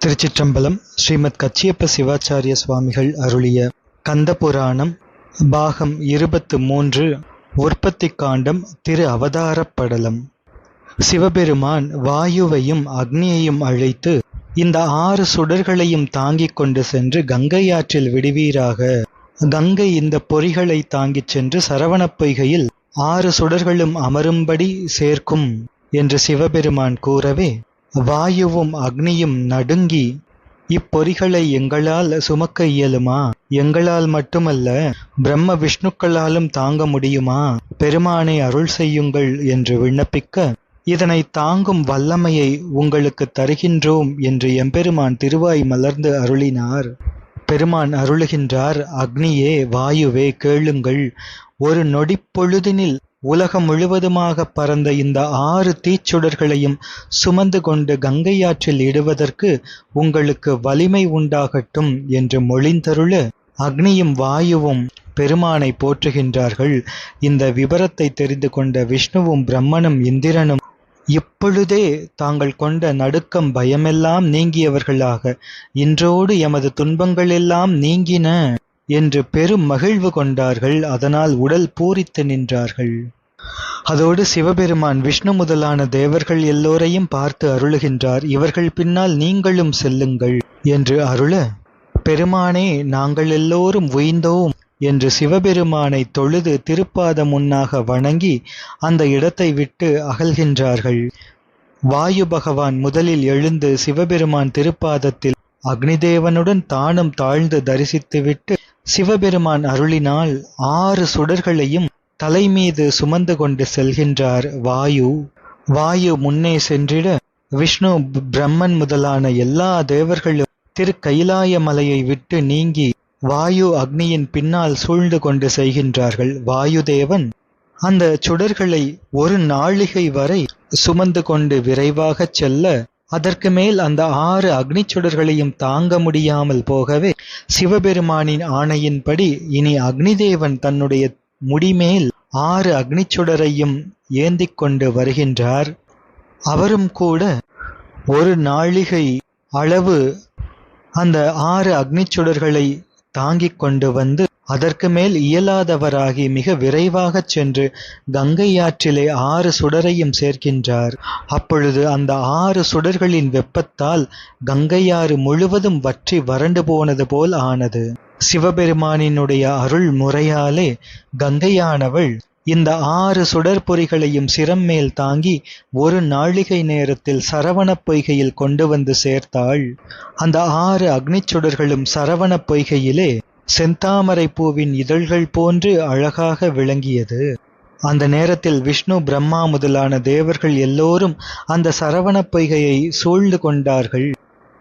திருச்சிற்றம்பலம் ஸ்ரீமத் கச்சியப்ப சிவாச்சாரிய சுவாமிகள் அருளிய கந்த புராணம் பாகம் இருபத்து மூன்று உற்பத்தி காண்டம் திரு அவதாரப்படலம். சிவபெருமான் வாயுவையும் அக்னியையும் அழைத்து இந்த ஆறு சுடர்களையும் தாங்கிக் கொண்டு சென்று கங்கை ஆற்றில் விடுவீராக. கங்கை இந்த பொறிகளை தாங்கிச் சென்று சரவணப் பொய்கையில் ஆறு சுடர்களும் அமரும்படி சேர்க்கும் என்று சிவபெருமான் கூறவே வாயுவும் அக்னியும் நடுங்கி இப்பொறிகளை எங்களால் சுமக்க இயலுமா? எங்களால் மட்டுமல்ல பிரம்ம விஷ்ணுக்களாலும் தாங்க முடியுமா? பெருமானை அருள் செய்யுங்கள் என்று விண்ணப்பிக்க இதனை தாங்கும் வல்லமையை உங்களுக்கு தருகின்றோம் என்று எம்பெருமான் திருவாய் மலர்ந்து அருளினார். பெருமான் அருளுகின்றார் அக்னியே வாயுவே கேளுங்கள். ஒரு நொடிப்பொழுதினில் உலகம் முழுவதுமாக பறந்த இந்த ஆறு தீச்சுடர்களையும் சுமந்து கொண்டு கங்கையாற்றில் இடுவதற்கு உங்களுக்கு வலிமை உண்டாகட்டும் என்று மொழிந்தருள. அக்னியும் வாயுவும் பெருமானை போற்றுகின்றார்கள். இந்த விபரத்தை தெரிந்து கொண்ட விஷ்ணுவும் பிரம்மனும் இந்திரனும் இப்பொழுதே தாங்கள் கொண்ட நடுக்கம் பயமெல்லாம் நீங்கியவர்களாக. இன்றோடு எமது துன்பங்களெல்லாம் நீங்கின. என்று பெரும் மகிழ்வு கொண்டார்கள். அதனால் உடல் பூரித்து நின்றார்கள். அதோடு சிவபெருமான் விஷ்ணு முதலான தேவர்கள் எல்லோரையும் பார்த்து அருளுகின்றார். இவர்கள் பின்னால் நீங்களும் செல்லுங்கள் என்று அருள பெருமானே நாங்கள் எல்லோரும் உய்ந்தோம் என்று சிவபெருமானை தொழுது திருப்பாத முன்னாக வணங்கி அந்த இடத்தை விட்டு அகல்கின்றார்கள். வாயு பகவான் முதலில் எழுந்து சிவபெருமான் திருப்பாதத்தில் அக்னிதேவனுடன் தானும் தாழ்ந்து தரிசித்துவிட்டு சிவபெருமான் அருளினால் ஆறு சுடர்களையும் தலைமீது சுமந்து கொண்டு செல்கின்றார் வாயு. வாயு முன்னே சென்றிட விஷ்ணு பிரம்மன் முதலான எல்லா தேவர்களும் திரு கைலாய மலையை விட்டு நீங்கி வாயு அக்னியின் பின்னால் சூழ்ந்து கொண்டு செய்கின்றார்கள் வாயுதேவன். அந்த சுடர்களை ஒரு நாழிகை வரை சுமந்து கொண்டு விரைவாகச் செல்ல அதற்கு மேல் அந்த ஆறு அக்னிச்சுடர்களையும் தாங்க முடியாமல் போகவே சிவபெருமானின் ஆணையின்படி இனி அக்னிதேவன் தன்னுடைய முடிமேல் ஆறு அக்னிச்சுடரையும் சுடரையும் கொண்டு வருகின்றார். அவரும் கூட ஒரு நாழிகை அளவு அந்த ஆறு அக்னிச்சுடர்களை தாங்கிக் கொண்டு வந்து அதற்கு மேல் இயலாதவராகி மிக விரைவாகச் சென்று கங்கை ஆற்றிலே ஆறு சுடரையும் சேர்க்கின்றார். அப்பொழுது அந்த ஆறு சுடர்களின் வெப்பத்தால் கங்கையாறு முழுவதும் வற்றி வறண்டு போனது போல் ஆனது. சிவபெருமானினுடைய அருள் முறையாலே கங்கையானவள் இந்த ஆறு சுடற்பொறிகளையும் சிரம் மேல் தாங்கி ஒரு நாழிகை நேரத்தில் சரவணப் பொய்கையில் கொண்டு வந்து சேர்த்தாள். அந்த ஆறு அக்னிச் சுடர்களும் சரவணப் பொய்கையிலே செந்தாமரை பூவின் இதழ்கள் போன்று அழகாக விளங்கியது. அந்த நேரத்தில் விஷ்ணு பிரம்மா முதலான தேவர்கள் எல்லோரும் அந்த சரவணப் பொய்கையை சூழ்ந்து கொண்டார்கள்.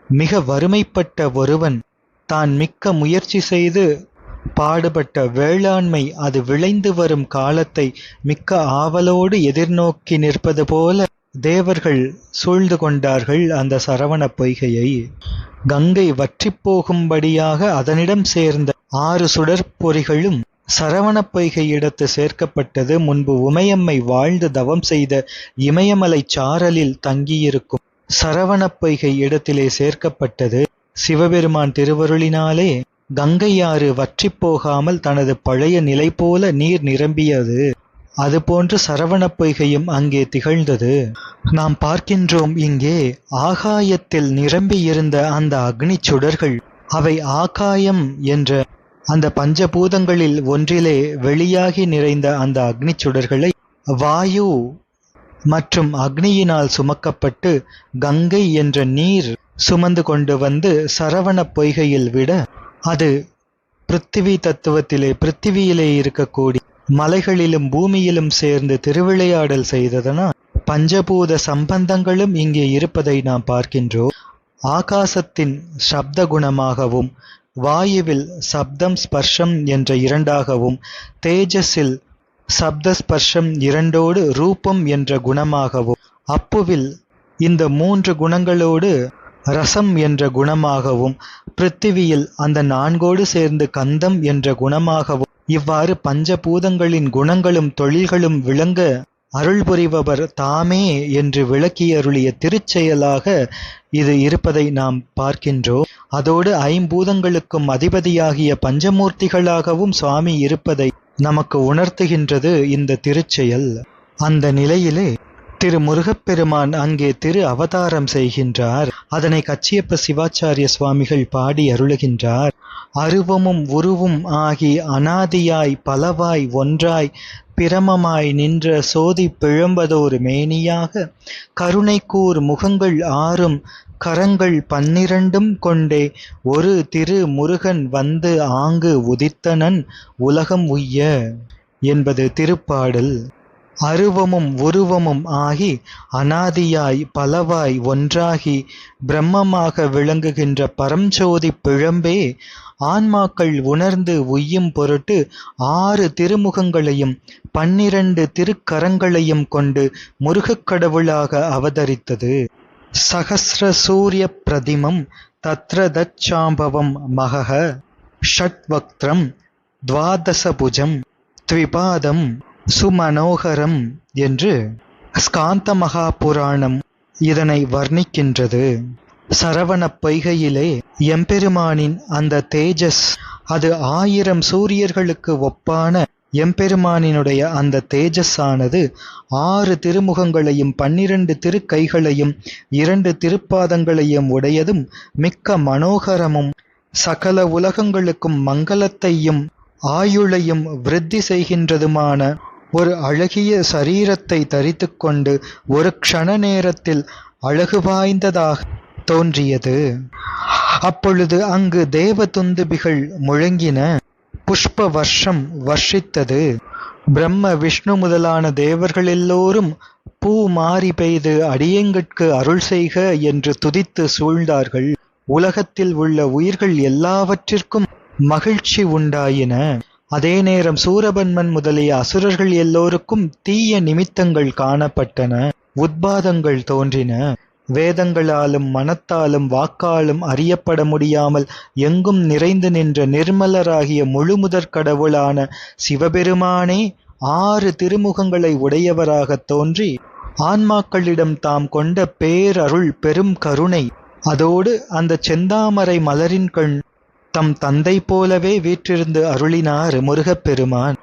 மிக வறுமைப்பட்ட ஒருவன் தான் மிக்க முயற்சி செய்து பாடுபட்ட வேளாண்மை அது விளைந்து வரும் காலத்தை மிக்க ஆவலோடு எதிர்நோக்கி நிற்பது போல தேவர்கள் சூழ்ந்து கொண்டார்கள் அந்த சரவண பொய்கையை. கங்கை வற்றிப் போகும்படியாக அதனிடம் சேர்ந்த ஆறு சுடற்பொறிகளும் சரவண பொய்கை இடத்து சேர்க்கப்பட்டது. முன்பு உமையம்மை வாழ்ந்து தவம் செய்த இமயமலை சாரலில் தங்கியிருக்கும் சரவண பொய்கை இடத்திலே சேர்க்கப்பட்டது. சிவபெருமான் திருவருளினாலே கங்கையாறு வற்றிப் போகாமல் தனது பழைய நிலை போல நீர் நிரம்பியது. அதுபோன்று சரவணப் பொய்கையும் அங்கே திகழ்ந்தது. நாம் பார்க்கின்றோம் இங்கே ஆகாயத்தில் நிரம்பியிருந்த அந்த அக்னி சுடர்கள். அவை ஆகாயம் என்ற அந்த பஞ்சபூதங்களில் ஒன்றிலே வெளியாகி நிறைந்த அந்த அக்னி சுடர்களை வாயு மற்றும் அக்னியினால் சுமக்கப்பட்டு கங்கை என்ற நீர் சுமந்து கொண்டு வந்து சரவண பொய்கையில் விட அது பிருத்திவி தத்துவத்திலே பிருத்திவியிலே இருக்கக்கூடிய மலைகளிலும் பூமியிலும் சேர்ந்து திருவிளையாடல் செய்ததனால் பஞ்சபூத சம்பந்தங்களும் இங்கே இருப்பதை நாம் பார்க்கின்றோம். ஆகாசத்தின் சப்த குணமாகவும் வாயுவில் சப்தம் ஸ்பர்ஷம் என்ற இரண்டாகவும் தேஜஸில் சப்த ஸ்பர்ஷம் இரண்டோடு ரூபம் என்ற குணமாகவும் அப்புவில் இந்த மூன்று குணங்களோடு ரசம் என்ற குணமாகவும் பிருத்திவியில் அந்த நான்கோடு சேர்ந்து கந்தம் என்ற குணமாகவும் இவ்வாறு பஞ்சபூதங்களின் குணங்களும் தொழில்களும் விளங்க அருள் புரிபவர் தாமே என்று விளக்கியருளிய திருச்செயலாக இது இருப்பதை நாம் பார்க்கின்றோம். அதோடு ஐம்பூதங்களுக்கும் அதிபதியாகிய பஞ்சமூர்த்திகளாகவும் சுவாமி இருப்பதை நமக்கு உணர்த்துகின்றது இந்த திருச்செயல். அந்த நிலையிலே திரு முருகப்பெருமான் அங்கே திரு அவதாரம் செய்கின்றார். அதனை கச்சியப்ப சிவாச்சாரிய சுவாமிகள் பாடி அருளுகின்றார். அருவமும் உருவும் ஆகி அனாதியாய் பலவாய் ஒன்றாய் பிரமமாய் நின்ற சோதி பிழம்பதோர் மேனியாக கருணைக்கூர் முகங்கள் ஆறும் கரங்கள் பன்னிரண்டும் கொண்டே ஒரு திரு முருகன் வந்து ஆங்கு உதித்தனன் உலகம் உய்ய என்பது திருப்பாடல். அருவமும் உருவமும் ஆகி அனாதியாய் பலவாய் ஒன்றாகி பிரம்மமாக விளங்குகின்ற பரஞ்சோதி பிழம்பே ஆன்மாக்கள் உணர்ந்து உய்யும் பொருட்டு ஆறு திருமுகங்களையும் பன்னிரண்டு திருக்கரங்களையும் கொண்டு முருகக் கடவுளாக அவதரித்தது. சகசிர சூரிய பிரதிமம் தத்ரதச்சாம்பவம் மகக ஷட்வக்திரம் துவாதசபுஜம் த்விபாதம் சுமனோகரம் என்று ஸ்காந்த மகாபுராணம் இதனை வர்ணிக்கின்றது. சரவண பொய்கையிலே எம்பெருமானின் அந்த தேஜஸ் அது ஆயிரம் சூரியர்களுக்கு ஒப்பான எம்பெருமானினுடைய அந்த தேஜஸானது ஆறு திருமுகங்களையும் பன்னிரண்டு திருக்கைகளையும் இரண்டு திருப்பாதங்களையும் உடையதும் மிக்க மனோகரமும் சகல உலகங்களுக்கும் மங்களத்தையும் ஆயுளையும் விருத்தி செய்கின்றதுமான ஒரு அழகிய சரீரத்தை தரித்துக்கொண்டு ஒரு க்ஷண நேரத்தில் அழகு வாய்ந்ததாக தோன்றியது. அப்பொழுது அங்கு தேவ துந்துபிகள் முழங்கின. புஷ்ப வர்ஷம் வர்ஷித்தது. பிரம்ம விஷ்ணு முதலான தேவர்கள் எல்லோரும் பூ மாறி பெய்து அடியங்கட்கு அருள் செய்க என்று துதித்து சூழ்ந்தார்கள். உலகத்தில் உள்ள உயிர்கள் எல்லாவற்றிற்கும் மகிழ்ச்சி உண்டாயின. அதே நேரம் சூரபன்மன் முதலிய அசுரர்கள் எல்லோருக்கும் தீய நிமித்தங்கள் காணப்பட்டன. உத்பாதங்கள் தோன்றின. வேதங்களாலும் மனத்தாலும் வாக்காலும் அறியப்பட முடியாமல் எங்கும் நிறைந்து நின்ற நிர்மலராகிய முழுமுதற் கடவுளான சிவபெருமானே ஆறு திருமுகங்களை உடையவராகத் தோன்றி ஆன்மாக்களிடம் தாம் கொண்ட பேரருள் பெரும் கருணை. அதோடு அந்த செந்தாமரை மலரின் கண் தம் தந்தை போலவே வீற்றிருந்து அருளினார் முருகப்பெருமான்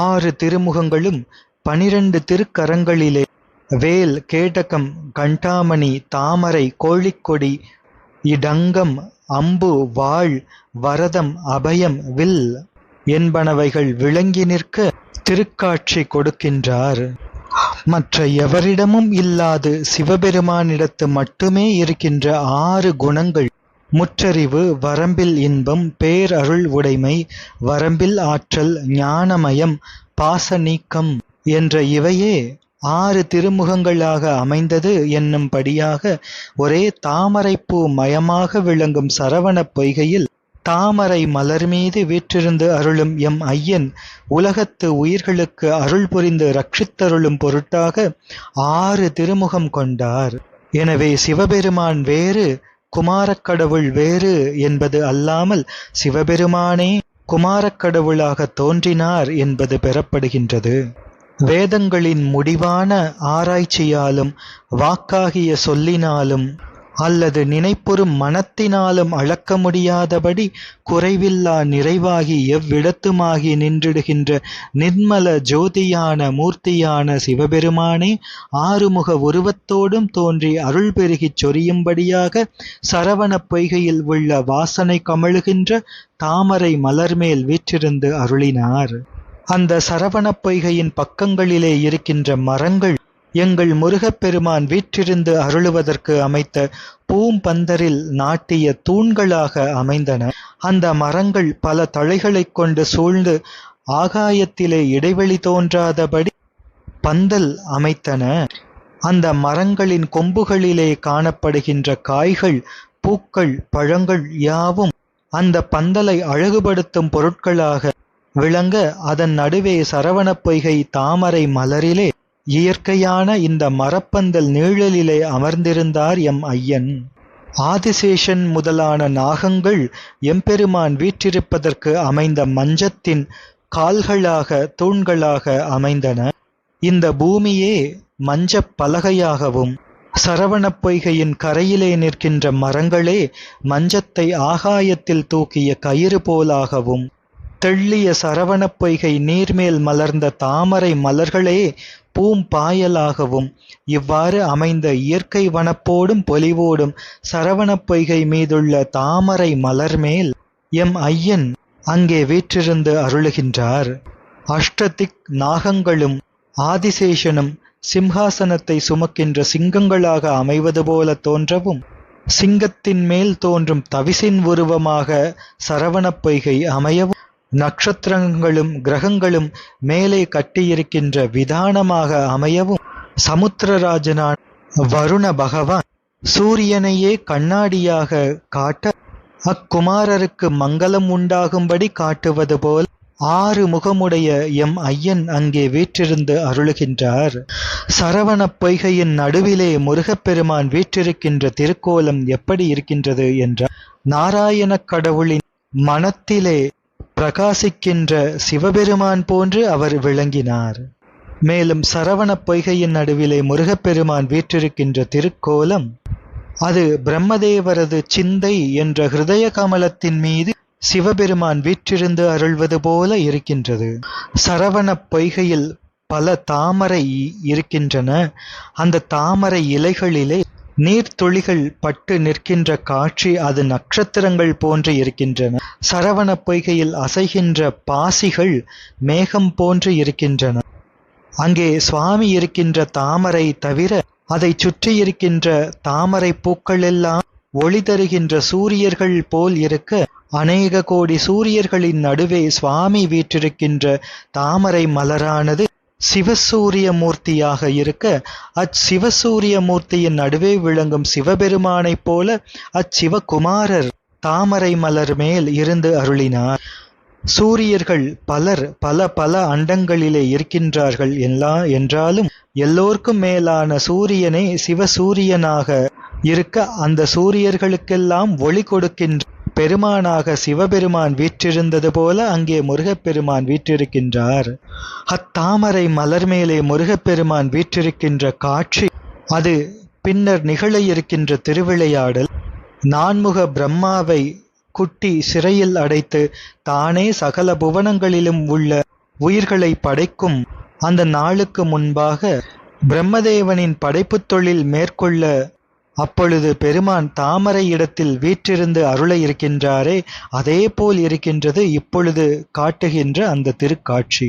ஆறு திருமுகங்களும் பனிரெண்டு திருக்கரங்களிலே. வேல் கேடகம் கண்டாமணி தாமரை கோழிக்கொடி இடங்கம் அம்பு வாழ் வரதம் அபயம் வில் என்பனவைகள் விளங்கி நிற்க திருக்காட்சி கொடுக்கின்றார். மற்ற எவரிடமும் இல்லாது சிவபெருமானிடத்து மட்டுமே இருக்கின்ற ஆறு குணங்கள் முற்றறிவு வரம்பில் இன்பம் பேரருள் உடைமை வரம்பில் ஆற்றல் ஞானமயம் பாச நீக்கம் என்ற இவையே ஆறு திருமுகங்களாக அமைந்தது என்னும்படியாக ஒரே தாமரைப்பூ மயமாக விளங்கும் சரவணப் பொய்கையில் தாமரை மலர் மீது வீற்றிருந்து அருளும் எம் ஐயன் உலகத்து உயிர்களுக்கு அருள் புரிந்து ரட்சித்தருளும் பொருட்டாக ஆறு திருமுகம் கொண்டார். எனவே சிவபெருமான் வேறு குமாரக்கடவுள் வேறு என்பது அல்லாமல் சிவபெருமானே குமாரக்கடவுளாக தோன்றினார் என்பது பெறப்படுகின்றது. வேதங்களின் முடிவான ஆராய்ச்சியாலும் வாக்காகிய சொல்லினாலும் அல்லது நினைப்புறும் மனத்தினாலும் அளக்க முடியாதபடி குறைவில்லா நிறைவாகி எவ்விடத்துமாகி நின்றிடுகின்ற நிர்மல ஜோதியான மூர்த்தியான சிவபெருமானே ஆறுமுக உருவத்தோடும் தோன்றி அருள் பெருகிச் சொரியும்படியாக சரவணப் பொய்கையில் உள்ள வாசனை கமழுகின்ற தாமரை மலர்மேல் வீற்றிருந்து அருளினார். அந்த சரவணப் பொய்கையின் பக்கங்களிலே இருக்கின்ற மரங்கள் எங்கள் முருகப்பெருமான் வீற்றிருந்து அருளுவதற்கு அமைத்த பூம்பந்தரில் நாட்டிய தூண்களாக அமைந்தன. அந்த மரங்கள் பல தழைகளைக் கொண்டு சூழ்ந்து ஆகாயத்திலே இடைவெளி தோன்றாதபடி பந்தல் அமைத்தன. அந்த மரங்களின் கொம்புகளிலே காணப்படுகின்ற காய்கள் பூக்கள் பழங்கள் யாவும் அந்த பந்தலை அழகுபடுத்தும் பொருட்களாக விளங்க அதன் நடுவே சரவணப் பொய்கை தாமரை மலரிலே இயற்கையான இந்த மரப்பந்தல் நீழலிலே அமர்ந்திருந்தார் எம் ஐயன். ஆதிசேஷன் முதலான நாகங்கள் எம்பெருமான் வீற்றிருப்பதற்கு அமைந்த மஞ்சத்தின் கால்களாக தூண்களாக அமைந்தன. இந்த பூமியே மஞ்சப் பலகையாகவும் சரவணப் பொய்கையின் கரையிலே நிற்கின்ற மரங்களே மஞ்சத்தை ஆகாயத்தில் தூக்கிய கயிறு போலாகவும் தெள்ளிய சரவணப் பொய்கை நீர்மேல் மலர்ந்த தாமரை மலர்களே பூம்பாயலாகவும் இவ்வாறு அமைந்த இயற்கை வனப்போடும் பொலிவோடும் சரவணப் பொய்கை மீதுள்ள தாமரை மலர்மேல் எம் ஐயன் அங்கே வீற்றிருந்து அருளுகின்றார். அஷ்டதிக் நாகங்களும் ஆதிசேஷனும் சிம்ஹாசனத்தை சுமக்கின்ற சிங்கங்களாக அமைவது போல தோன்றவும் சிங்கத்தின் மேல் தோன்றும் தவிசின் உருவமாக சரவணப் பொய்கை அமையவும் நட்சத்திரங்களும் கிரகங்களும் மேலே கட்டியிருக்கின்ற விதானமாக அமையவும். சமுத்திரராஜனான வருண பகவான் சூரியனையே கண்ணாடியாக காட்ட அக்குமாரருக்கு மங்களம் உண்டாகும்படி காட்டுவது போல் ஆறு முகமுடைய எம் ஐயன் அங்கே வீற்றிருந்து அருளுகின்றார். சரவணப் பொய்கையின் நடுவிலே முருகப்பெருமான் வீற்றிருக்கின்ற திருக்கோலம் எப்படி இருக்கின்றது என்றார். நாராயணக் கடவுளின் மனத்திலே பிரகாசிக்கின்ற சிவபெருமான் போன்று அவர் விளங்கினார். மேலும் சரவணப் பொய்கையின் நடுவிலே முருகப்பெருமான் வீற்றிருக்கின்ற திருக்கோலம் அது பிரம்மதேவரது சிந்தை என்ற ஹிருதய கமலத்தின் மீது சிவபெருமான் வீற்றிருந்து அருள்வது போல இருக்கின்றது. சரவணப் பொய்கையில் பல தாமரை இருக்கின்றன. அந்த தாமரை இலைகளிலே நீர்த்துளிகள் பட்டு நிற்கின்ற காட்சி அது நட்சத்திரங்கள் போன்று இருக்கின்றன. சரவணப் பொய்கையில் அசைகின்ற பாசிகள் மேகம் போன்று இருக்கின்றன. அங்கே சுவாமி இருக்கின்ற தாமரை தவிர அதை சுற்றி இருக்கின்ற தாமரை பூக்கள் எல்லாம் ஒளி தருகின்ற சூரியர்கள் போல் இருக்க அநேக கோடி சூரியர்களின் நடுவே சுவாமி வீற்றிருக்கின்ற தாமரை மலரானது சிவசூரிய மூர்த்தியாக இருக்க அச்சிவசூரிய மூர்த்தியின் நடுவே விளங்கும் சிவபெருமானைப் போல அச்சிவகுமாரர் தாமரை மலர் மேல் இருந்து அருளினார். சூரியர்கள் பலர் பல பல அண்டங்களிலே இருக்கின்றார்கள் எல்லா என்றாலும் எல்லோர்க்கும் மேலான சூரியனே சிவசூரியனாக இருக்க அந்த சூரியர்களுக்கெல்லாம் ஒளி கொடுக்கின்ற பெருமானாக சிவபெருமான் வீற்றிருந்தது போல அங்கே முருகப்பெருமான் வீற்றிருக்கின்றார். அத்தாமரை மலர் மேலே முருகப்பெருமான் வீற்றிருக்கின்ற காட்சி அது பின்னர் நிகழ இருக்கின்ற திருவிளையாடல். நான்முக பிரம்மாவை குட்டி சிறையில் அடைத்து தானே சகல புவனங்களிலும் உள்ள உயிர்களை படைக்கும். அந்த நாளுக்கு முன்பாக பிரம்மதேவனின் படைப்புத் தொழில் மேற்கொள்ள அப்பொழுது பெருமான் தாமரை இடத்தில் வீற்றிருந்து அருள இருக்கின்றாரே அதே போல் இருக்கின்றது இப்பொழுது காட்டுகின்ற அந்த திருக்காட்சி.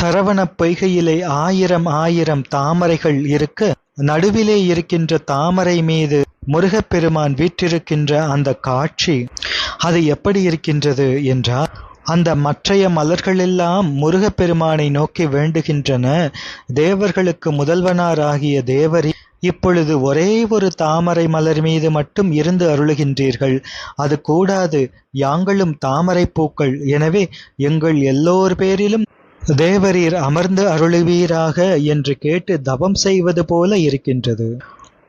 சரவணப் பொய்கையிலே ஆயிரம் ஆயிரம் தாமரைகள் இருக்க நடுவிலே இருக்கின்ற தாமரை மீது முருகப்பெருமான் வீற்றிருக்கின்ற அந்த காட்சி அது எப்படி இருக்கின்றது என்றால் அந்த மற்றைய மலர்களெல்லாம் முருகப்பெருமானை நோக்கி வேண்டுகின்றன. தேவர்களுக்கு முதல்வனாராகிய தேவரி இப்பொழுது ஒரே ஒரு தாமரை மலர் மீது மட்டும் இருந்து அருளுகின்றீர்கள். அது கூடாது. யாங்களும் தாமரை பூக்கள். எனவே எங்கள் எல்லோர் பேரிலும் தேவரீர் அமர்ந்து அருளுவீராக என்று கேட்டு தவம் செய்வது போல இருக்கின்றது.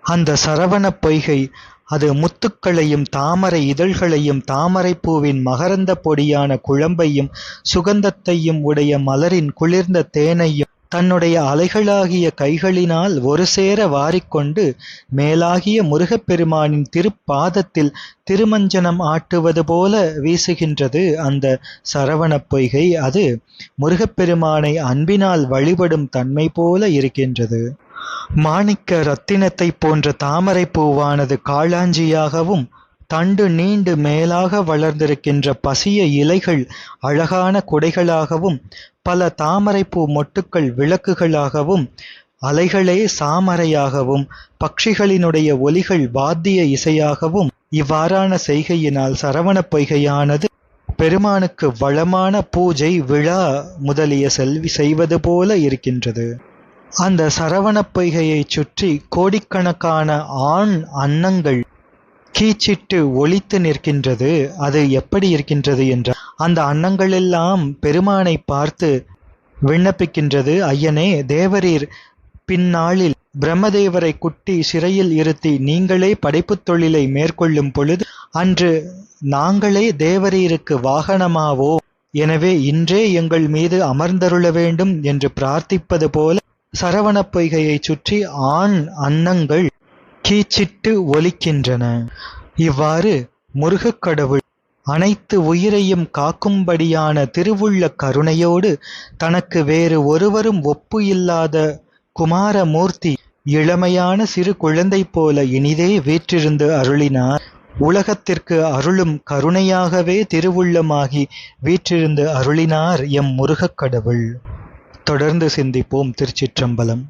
அந்த சரவணப் பொய்கை அது முத்துக்களையும் தாமரை இதழ்களையும் தாமரைப் பூவின் மகரந்த பொடியான குழம்பையும் சுகந்தத்தையும் உடைய மலரின் குளிர்ந்த தேனையும் தன்னுடைய அலைகளாகிய கைகளினால் ஒரு சேர வாரிக்கொண்டு மேலாகிய முருகப்பெருமானின் திருப்பாதத்தில் திருமஞ்சனம் ஆட்டுவது போல வீசுகின்றது அந்த சரவணப் பொய்கை. அது முருகப்பெருமானை அன்பினால் வழிபடும் தன்மை போல இருக்கின்றது. மாணிக்க ரத்தினத்தைப் போன்ற தாமரை பூவானது காளாஞ்சியாகவும் தண்டு நீண்டு மேலாக வளர்ந்திருக்கின்ற பசிய இலைகள் அழகான குடைகளாகவும் பல தாமரைப்பூ மொட்டுக்கள் விளக்குகளாகவும் அலைகளே சாமரையாகவும் பட்சிகளினுடைய ஒலிகள் வாத்திய இசையாகவும் இவ்வாறான செய்கையினால் சரவணப் பொய்கையானது. பெருமானுக்கு வளமான பூஜை விழா முதலிய செல்வி செய்வது போல இருக்கின்றது. அந்த சரவணப் பொய்கையைச் சுற்றி கோடிக்கணக்கான ஆண் அன்னங்கள் கீச்சிட்டு ஒளித்து நிற்கின்றது அது எப்படி இருக்கின்றது என்றால் அந்த அன்னங்களெல்லாம் பெருமானை பார்த்து விண்ணப்பிக்கின்றது. ஐயனே தேவரீர் பின்னாளில் பிரம்மதேவரை குட்டி சிறையில் இருத்தி நீங்களே படைப்புத் தொழிலை மேற்கொள்ளும் பொழுது அன்று நாங்களே தேவரீருக்கு வாகனமாவோ? எனவே இன்றே எங்கள் மீது அமர்ந்தருள வேண்டும் என்று பிரார்த்திப்பது போல சரவணப் பொய்கையைச் சுற்றி ஆண் அன்னங்கள் கீச்சிட்டு ஒலிக்கின்றன. இவ்வாறு முருகக் கடவுள் அனைத்து உயிரையும் காக்கும்படியான திருவுள்ளக் கருணையோடு தனக்கு வேறு ஒருவரும் ஒப்பு இல்லாத குமாரமூர்த்தி இளமையான சிறு குழந்தை போல இனிதே வீற்றிருந்து அருளினார். உலகத்திற்கு அருளும் கருணையாகவே திருவுள்ளமாகி வீற்றிருந்து அருளினார் எம் முருகக் கடவுள். தொடர்ந்து சிந்திப்போம் திருச்சிற்றம்பலம்.